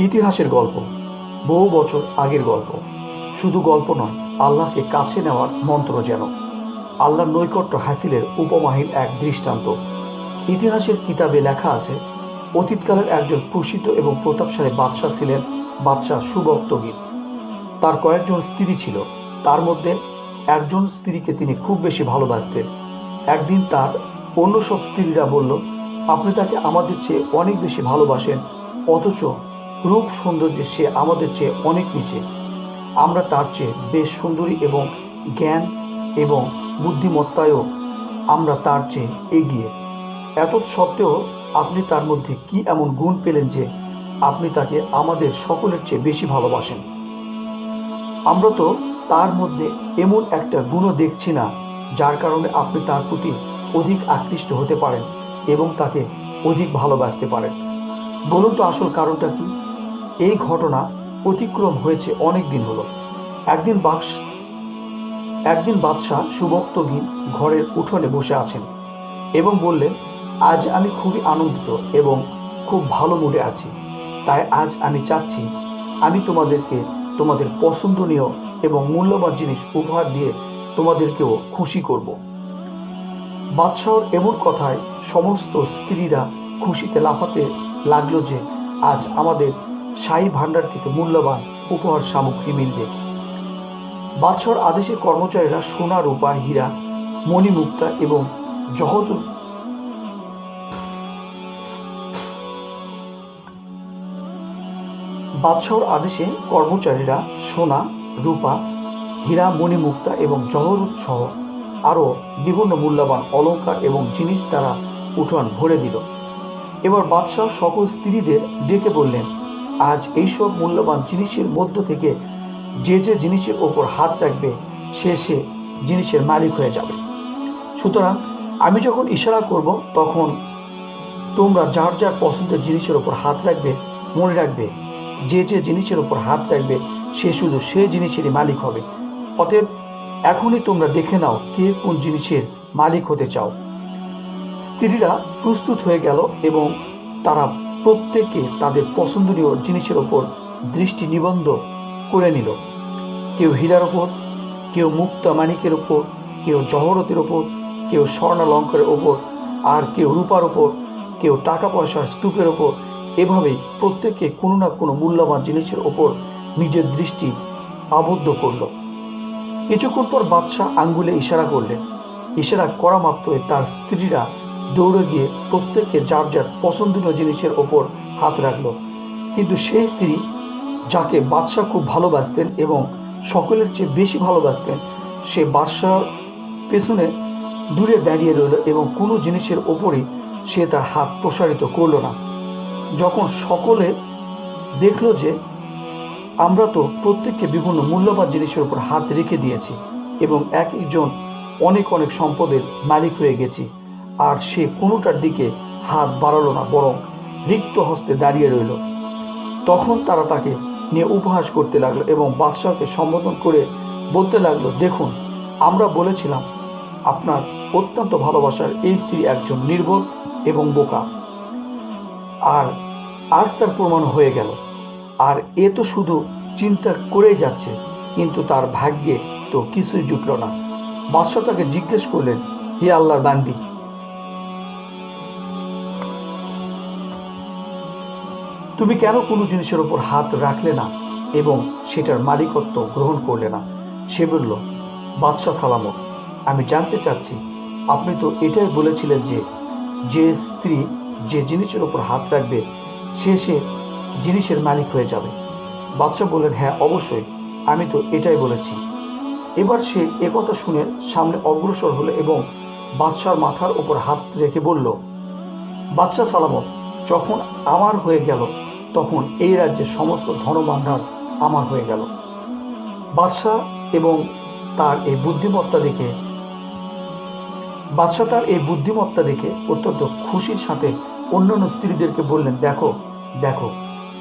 ইতিহাসের গল্প, বহু বছর আগের গল্প। শুধু গল্প নয়, আল্লাহকে কাছে নেওয়ার মন্ত্র যেন। আল্লাহর নৈকট্য হাসিলের উপমাহীন এক দৃষ্টান্ত। ইতিহাসের কিতাবে লেখা আছে, অতীতকালের একজন প্রসিদ্ধ এবং প্রতাপশালী বাদশাহ ছিলেন বাদশাহ সুবক্তগীর তার কয়েকজন স্ত্রী ছিল, তার মধ্যে একজন স্ত্রীকে তিনি খুব বেশি ভালোবাসতেন। একদিন তার অন্য সব স্ত্রীরা বলল, আপনি তাকে আমাদের চেয়ে অনেক বেশি ভালোবাসেন, অথচ রূপ সৌন্দর্যে সে আমাদের চেয়ে অনেক নিচে। আমরা তার চেয়ে বেশ সুন্দরী এবং জ্ঞান এবং বুদ্ধিমত্তায়ও আমরা তার চেয়ে এগিয়ে। এত সত্ত্বেও আপনি তার মধ্যে কি এমন গুণ পেলেন যে আপনি তাকে আমাদের সকলের চেয়ে বেশি ভালোবাসেন? আমরা তো তার মধ্যে এমন একটা গুণও দেখছি না, যার কারণে আপনি তার প্রতি অধিক আকৃষ্ট হতে পারেন এবং তাকে অধিক ভালোবাসতে পারেন। বলুন তো আসল কারণটা কি? এই ঘটনা অতিক্রম হয়েছে অনেক দিন হলো। একদিন বাক্স, একদিন বাদশাহ সুবক্তগীন ঘরের উঠোনে বসে আছেন এবং বললেন, আজ আমি খুবই আনন্দিত এবং খুব ভালো মুডে আছি। তাই আজ আমি চাচ্ছি, আমি তোমাদেরকে তোমাদের পছন্দনীয় এবং মূল্যবান জিনিস উপহার দিয়ে তোমাদেরকেও খুশি করব। বাদশাহর এমন কথায় সমস্ত স্ত্রীরা খুশিতে লাফাতে লাগল যে, আজ আমাদের শাহী ভাণ্ডার থেকে মূল্যবান উপহার সামগ্রী মিলবে। বাদশাহর আদেশে কর্মচারীরা সোনা, রূপা, হীরা, মণিমুক্তা এবং জহত বাদশাহর আদেশে কর্মচারীরা সোনা, রূপা, হীরা, মণিমুক্তা এবং জহরত সহ আরও বিভিন্ন মূল্যবান অলংকার এবং জিনিস দ্বারা উঠান ভরে দিল। এবার বাদশাহ সকল স্ত্রীদের ডেকে বললেন আজ এইসব মূল্যবান জিনিসের মধ্য থেকে যে যে জিনিসের ওপর হাত রাখবে, সে সে জিনিসের মালিক হয়ে যাবে। সুতরাং আমি যখন ইশারা করব, তখন তোমরা যার যার পছন্দের জিনিসের ওপর হাত রাখবে, মনে রাখবে, যে যে জিনিসের ওপর হাত রাখবে, সে শুধু সে জিনিসেরই মালিক হবে। অতএব এখনই তোমরা দেখে নাও কে কোন জিনিসের মালিক হতে চাও। স্ত্রীরা প্রস্তুত হয়ে গেল এবং তারা প্রত্যেকে তাদের পছন্দনীয় জিনিসের ওপর দৃষ্টি নিবন্ধ করে নিল। কেউ হীরার ওপর, কেউ মুক্তা মানিকের ওপর, কেউ জহরতের ওপর, কেউ স্বর্ণালঙ্কারের ওপর, আর কেউ রূপার ওপর, কেউ টাকা পয়সার স্তূপের ওপর। এভাবেই প্রত্যেকে কোনো না কোনো মূল্যবান জিনিসের ওপর নিজের দৃষ্টি আবদ্ধ করল। কিছুক্ষণ পর বাদশাহ আঙ্গুলে ইশারা করলেন। ইশারা করা মাত্রই তার স্ত্রীরা দৌড়ে গিয়ে প্রত্যেককে যার যার পছন্দনীয় জিনিসের ওপর হাত রাখল। কিন্তু সেই স্ত্রী, যাকে বাদশাহ খুব ভালোবাসতেন এবং সকলের চেয়ে বেশি ভালোবাসতেন, সে বাদশাহর পেছনে দূরে দাঁড়িয়ে রইল এবং কোনো জিনিসের ওপরই সে তার হাত প্রসারিত করল না। যখন সকলে দেখল যে আমরা তো প্রত্যেককে বিভিন্ন মূল্যবান জিনিসের উপর হাত রেখে দিয়েছি এবং এক একজন অনেক অনেক সম্পদের মালিক হয়ে গেছি আর সে কোনোটার দিকে হাত বাড়ালো না, বরং রিক্ত হস্তে দাঁড়িয়ে রইল। তখন তারা তাকে নিয়ে উপহাস করতে লাগল এবং বাদশাহকে সম্বোধন করে বলতে লাগল, দেখুন, আমরা বলেছিলাম, আপনার অত্যন্ত ভালোবাসার এই স্ত্রী একজন নির্বোধ এবং বোকা। আর আজ তার প্রমাণ হয়ে গেল। আর এ তো শুধু চিন্তা করেই যাচ্ছে, কিন্তু তার ভাগ্যে তো কিছুই জুটল না। বাদশাহ তাকে জিজ্ঞেস করলেন, হে আল্লাহর বান্দি তুমি কেন কোনো জিনিসের উপর হাত রাখলে না এবং সেটার মালিকত্ব গ্রহণ করলে না? সে বলল, বাদশাহ সালামত, আমি জানতে চাচ্ছি, আপনি তো এটাই বলেছিলেন যে যে স্ত্রী যে জিনিসের উপর হাত রাখবে, সে সে জিনিসের মালিক হয়ে যাবে। বাদশাহ বললেন হ্যাঁ অবশ্যই, আমি তো এটাই বলেছি। এবার সে একথা শুনে সামনে অগ্রসর হলো এবং বাদশার মাথার উপর হাত রেখে বলল, বাদশাহ সালামত, যখন আমার হয়ে গেল তখন এই রাজ্যের সমস্ত ধনভাণ্ডার আমার হয়ে গেল। বাদশাহ এবং তার এই বুদ্ধিমত্তা দেখে, বাদশাহ তার এই বুদ্ধিমত্তা দেখে অত্যন্ত খুশির সাথে অন্যান্য স্ত্রীদেরকে বললেন, দেখো দেখো,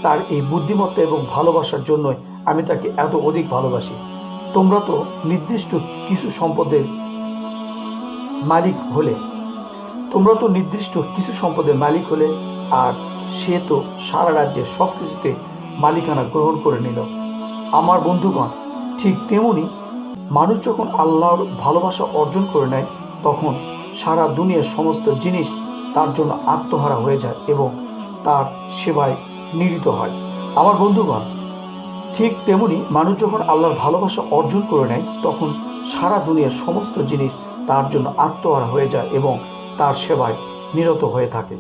তার এই বুদ্ধিমত্তা এবং ভালোবাসার জন্যই আমি তাকে এত অধিক ভালোবাসি। তোমরা তো নির্দিষ্ট কিছু সম্পদের মালিক হলে, তোমরা তো নির্দিষ্ট কিছু সম্পদের মালিক হলে আর সে তো সারা রাজ্যের সব কিছুতে মালিকানা গ্রহণ করে নিল। আমার বন্ধুগণ, ঠিক তেমনি মানুষ যখন আল্লাহর ভালোবাসা অর্জন করে নেয়, তখন সারা দুনিয়ার সমস্ত জিনিস তার জন্য আত্মহারা হয়ে যায় এবং তার সেবায় নিড়িত হয়। আমার বন্ধুগণ, ঠিক তেমনি মানুষ যখন আল্লাহর ভালোবাসা অর্জন করে নেয়, তখন সারা দুনিয়ার সমস্ত জিনিস তার জন্য আত্মহারা হয়ে যায় এবং তার সেবায় নিরত হয়ে থাকে।